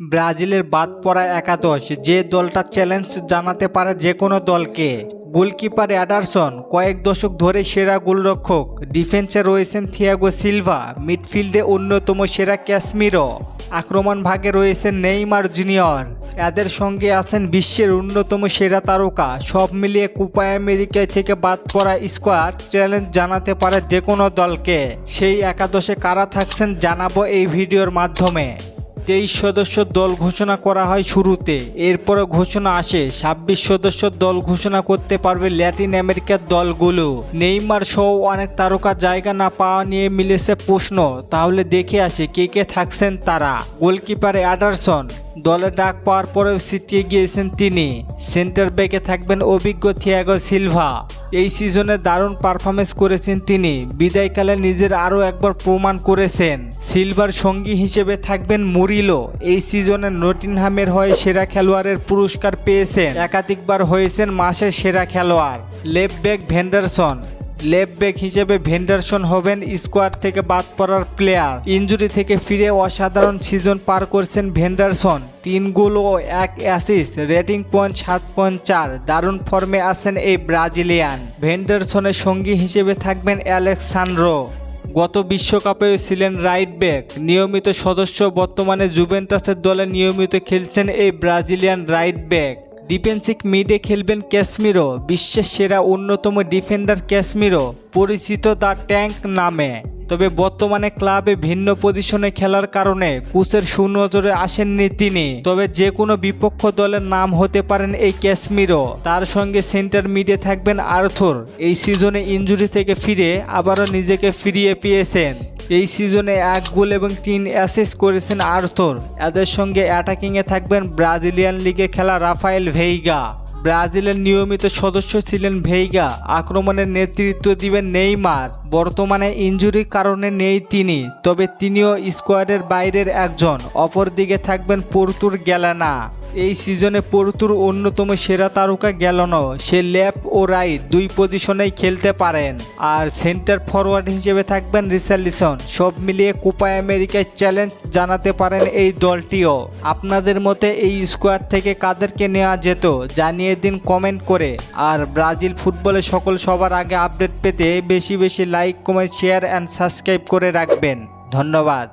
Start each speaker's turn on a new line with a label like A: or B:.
A: ব্রাজিলের বাদ পড়া একাদশ। যে দলটা চ্যালেঞ্জ জানাতে পারে যে কোনো দলকে। গোলকিপার অ্যাডারসন কয়েক দশক ধরে সেরা গোলরক্ষক। ডিফেন্সে রয়েছেন থিয়াগো সিলভা, মিডফিল্ডে অন্যতম সেরা ক্যাসমিরো। আক্রমণ ভাগে রয়েছেন নেইমার জুনিয়র। এদের সঙ্গে আছেন বিশ্বের অন্যতম সেরা তারকা। সব মিলিয়ে কোপা আমেরিকায় থেকে বাদ পড়া স্কোয়াড চ্যালেঞ্জ জানাতে পারে যে কোনো দলকে। সেই একাদশে কারা থাকছেন জানাব এই ভিডিওর মাধ্যমে। তেইশ সদস্য দল ঘোষণা করা হয় শুরুতে এরপরে ঘোষণা আসে। ছাব্বিশ সদস্য দল ঘোষণা করতে পারবে ল্যাটিন আমেরিকার দলগুলো। নেইমার সহ অনেক তারকা জায়গা না পাওয়া নিয়ে মিলেছে প্রশ্ন। তাহলে দেখে আসে কে কে থাকছেন তারা। গোলকিপার অ্যাডারসন দলে ডাক পাওয়ার পরেও সিটিয়ে গিয়েছেন তিনি। সেন্টার ব্যাকে থাকবেন অভিজ্ঞ থিয়াগো সিলভা। এই সিজনে দারুণ পারফরমেন্স করেছেন তিনি। বিদায়কালে নিজের আরও একবার প্রমাণ করেছেন। সিলভার সঙ্গী হিসেবে থাকবেন মুরিলো। এই সিজনে নটিনহামের হয়ে সেরা খেলোয়াড়ের পুরস্কার পেয়েছেন। একাধিকবার হয়েছেন মাসের সেরা খেলোয়াড়। Left back Vanderson. Left back হিসেবে ভেন্ডারসন হবেন স্কোয়াড থেকে বাদ পড়ার প্লেয়ার। ইঞ্জুরি থেকে ফিরে অসাধারণ সিজন পার করছেন ভেন্ডারসন। তিন গোল ও এক অ্যাসিস্ট রেটিং পয়েন্ট সাত পয়েন্ট চার। দারুণ ফর্মে আছেন এই ব্রাজিলিয়ান। ভেন্ডারসনের সঙ্গী হিসেবে থাকবেন অ্যালেক্সান্ড্রো গত বিশ্বকাপেও ছিলেন রাইট ব্যাক নিয়মিত সদস্য বর্তমানে জুভেন্টাসের দলে নিয়মিত খেলছেন এই ব্রাজিলিয়ান রাইট ব্যাক ডিফেন্সিভ মিডে খেলবেন ক্যাসমিরো, বিশ্বের সেরা অন্যতম ডিফেন্ডার ক্যাসমিরো, পরিচিত দ্য ট্যাঙ্ক নামে। তবে বর্তমানে ক্লাবে ভিন্ন পজিশনে খেলার কারণে কোচের সুনজরে আসেননি তিনি। তবে যে কোনো বিপক্ষ দলের নাম হতে পারেন এই ক্যাসমিরো। তার সঙ্গে সেন্টার মিডে থাকবেন আর্থর। এই সিজনে ইঞ্জুরি থেকে ফিরে আবারও নিজেকে ফিরিয়ে পেয়েছেন। এই সিজনে এক গোল এবং তিন অ্যাসেস করেছেন আর্থর। এদের সঙ্গে অ্যাটাকিংয়ে থাকবেন ব্রাজিলিয়ান লিগে খেলা রাফায়েল ভেইগা। ব্রাজিলের নিয়মিত সদস্য ছিলেন ভেইগা। আক্রমণের নেতৃত্ব দিবেন নেইমার। বর্তমানে ইঞ্জুরির কারণে নেই তিনি, তবে তিনিও স্কোয়াডের বাইরের একজন। অপরদিকে থাকবেন পর্তুর গ্যালানা। এই সিজনে পর্তুর অন্যতম সেরা তারকা গ্যালনো সে লেফট ও রাইট দুই পজিশনেই খেলতে পারেন। আর সেন্টার ফরওয়ার্ড হিসেবে থাকবেন রিসার্লিসন সব মিলিয়ে কোপা আমেরিকায় চ্যালেঞ্জ জানাতে পারেন এই দলটিও। আপনাদের মতে এই স্কোয়াড থেকে কাদেরকে নেওয়া যেত, জানিয়ে দিন কমেন্ট করে। আর ব্রাজিল ফুটবলে সকল সবার আগে আপডেট পেতে বেশি বেশি like, comment, share and subscribe করে রাখবেন। ধন্যবাদ।